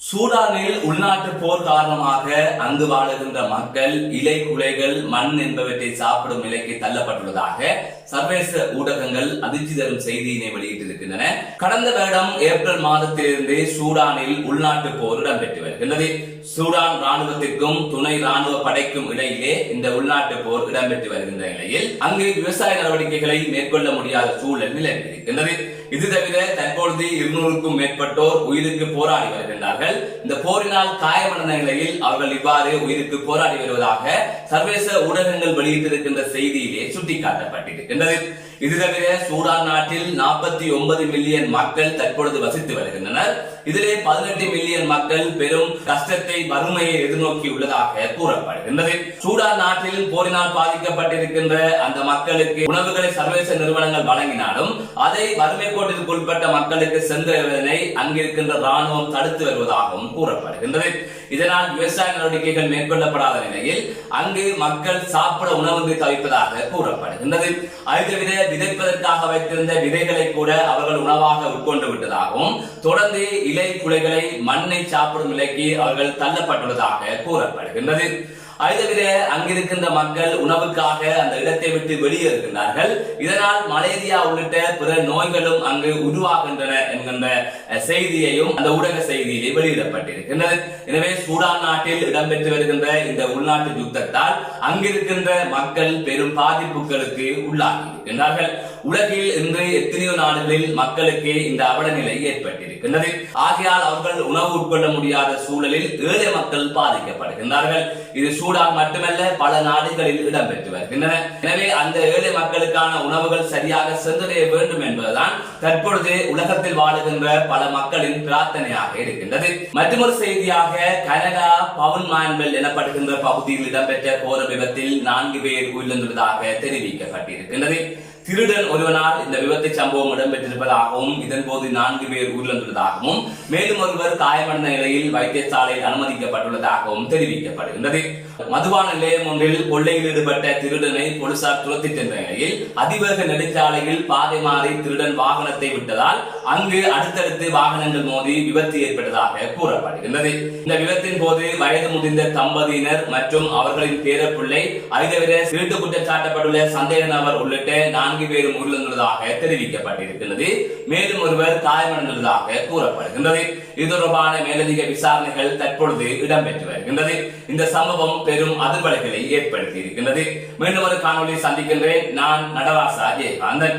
சூடானில் உள்நாட்டு போர் காரணமாக அங்கு வாழுகின்ற மக்கள் இலை குலைகள் மண் என்பவற்றை சாப்பிடும் நிலைக்கு தள்ளப்பட்டுள்ளதாக சர்வதேச ஊடகங்கள் அதிர்ச்சி தரும் செய்தியினை வெளியிட்டிருக்கின்றன. கடந்த வருடம் ஏப்ரல் மாதத்திலிருந்து சூடானில் உள்நாட்டு போர் இடம்பெற்று வருகின்றது. சூடான் ராணுவத்திற்கும் துணை ராணுவ படைக்கும் இடையிலே இந்த உள்நாட்டு போர் இடம்பெற்று வருகின்ற நிலையில் அங்கு விவசாய நடவடிக்கைகளை மேற்கொள்ள முடியாத சூழல் நிலவிருக்கின்றது இது தவிர தற்பொழுது இருநூறுக்கும் மேற்பட்டோர் உயிருக்கு போராடி வருகின்றார்கள். இந்த போரினால் காயமடைந்த நிலையில் அவர்கள் இவ்வாறு உயிருக்கு போராடி வருவதாக சர்வதேச ஊடகங்கள் வெளியிட்டிருக்கின்ற செய்தியிலே சுட்டிக்காட்டப்பட்டிருக்கின்றது இது தவிர சூடான் நாட்டில் நாற்பத்தி ஒன்பது மில்லியன் மக்கள் தற்பொழுது வசித்து வருகின்றனர். இதிலே பதினெட்டு மில்லியன் மக்கள் பெரும் கஷ்டத்தை வறுமையை எதிர்நோக்கி உள்ளதாக கூறப்படுகின்றது. சூடான் நாட்டில் போரினால் பாதிக்கப்பட்டிருக்கின்ற அந்த மக்களுக்கு உணவுகளை சர்வதேச நிறுவனங்கள் வழங்கினாலும் அதை வறுமை கோட்டிற்கு உட்பட்ட மக்களுக்கு சென்றதனை அங்கிருக்கின்ற ராணுவம் தடுத்து வருவதாகவும் கூறப்படுகின்றது. இதனால் விவசாய நடவடிக்கைகள் மேற்கொள்ளப்படாத நிலையில் அங்கு மக்கள் சாப்பிட உணவு தவிப்பதாக கூறப்படுகின்றது. அது விதைப்பதற்காக வைத்திருந்த விதைகளை கூட அவர்கள் உணவாக உட்கொண்டு விட்டதாகவும் தொடர்ந்து இலை குலைகளை மண்ணை சாப்பிடும் நிலைக்கு அவர்கள் தள்ளப்பட்டுள்ளதாக கூறப்படுகின்றது. அது தவிர அங்கிருக்கின்ற மக்கள் உணவுக்காக அந்த இடத்தை விட்டு வெளியேறுகின்றார்கள் இதனால் மலேரியா உள்ளிட்ட பிற நோய்களும் அங்கு உருவாகின்றன என்கின்ற செய்தியையும் அந்த ஊடக செய்தியிலே வெளியிடப்பட்டிருக்கின்றது. எனவே சூடான் நாட்டில் இடம்பெற்று வருகின்ற இந்த உள்நாட்டு யுத்தத்தால் அங்கிருக்கின்ற மக்கள் பெரும் பாதிப்புகளுக்கு உள்ளாகி இருக்கின்றார்கள். உலகில் இன்று எத்தனையோ நாடுகளில் மக்களுக்கு இந்த அவலநிலை ஏற்பட்டிருக்கின்றது. ஆகையால் அவர்கள் உணவு உட்கொள்ள முடியாத சூழலில் ஏழை மக்கள் பாதிக்கப்படுகின்றார்கள். இது சூடான் மட்டுமல்ல பல நாடுகளில் இடம்பெற்று வருகின்றன எனவே அந்த ஏழை மக்களுக்கான உணவுகள் சரியாக சென்றடைய வேண்டும் என்பதுதான் தற்பொழுது உலகத்தில் வாழுகின்ற பல மக்களின் பிரார்த்தனையாக இருக்கின்றது. மற்றொரு செய்தியாக கனடா பவுன் மான்வெல் எனப்படுகின்ற பகுதியில் இடம்பெற்ற கோர விபத்தில் நான்கு பேர் உயிரிழந்துள்ளதாக தெரிவிக்கப்பட்டிருக்கின்றது. திருடன் ஒருவனால் இந்த விபத்து சம்பவம் இடம்பெற்றிருப்பதாகவும் இதன் போது நான்கு பேர் உயிரிழந்துள்ளதாகவும் மேலும் ஒருவர் காயமடைந்த நிலையில் வைத்தியசாலையில் அனுமதிக்கப்பட்டுள்ளதாகவும் தெரிவிக்கப்படுகின்றது. மதுபான நிலையம் ஒன்றில் கொள்ளையில் ஈடுபட்ட திருடனை போலீசார் துரத்தி சென்ற நிலையில் அதிவேக நெடுஞ்சாலையில் பாதை மாறி திருடன் வாகனத்தை விட்டதால் அங்கு அடுத்தடுத்து வாகனங்கள் மோதி விபத்து ஏற்பட்டதாக கூறப்படுகின்றது. இந்த விபத்தின் போது வயது முதிர்ந்த தம்பதியினர் மற்றும் அவர்களின் பேரப்பிள்ளை அது தவிர திருட்டு குற்றச்சாட்டப்பட்டுள்ள சந்தேக நபர் உள்ளிட்ட நான்கு பேரும் உயிரிழந்துள்ளதாக தெரிவிக்கப்பட்டிருக்கிறது மேலும் ஒருவர் காயமடைந்துள்ளதாக கூறப்படுகின்றது. இது தொடர்பான மேலதிக விசாரணைகள் தற்பொழுது இடம்பெற்று வருகின்றது. இந்த சம்பவம் பெரும் அதிர்வலைகளை ஏற்படுத்தி இருக்கின்றது மீண்டும் ஒரு காணொலி சந்திக்கின்றேன். நான் நடவாசா ஜெயகாந்தன்.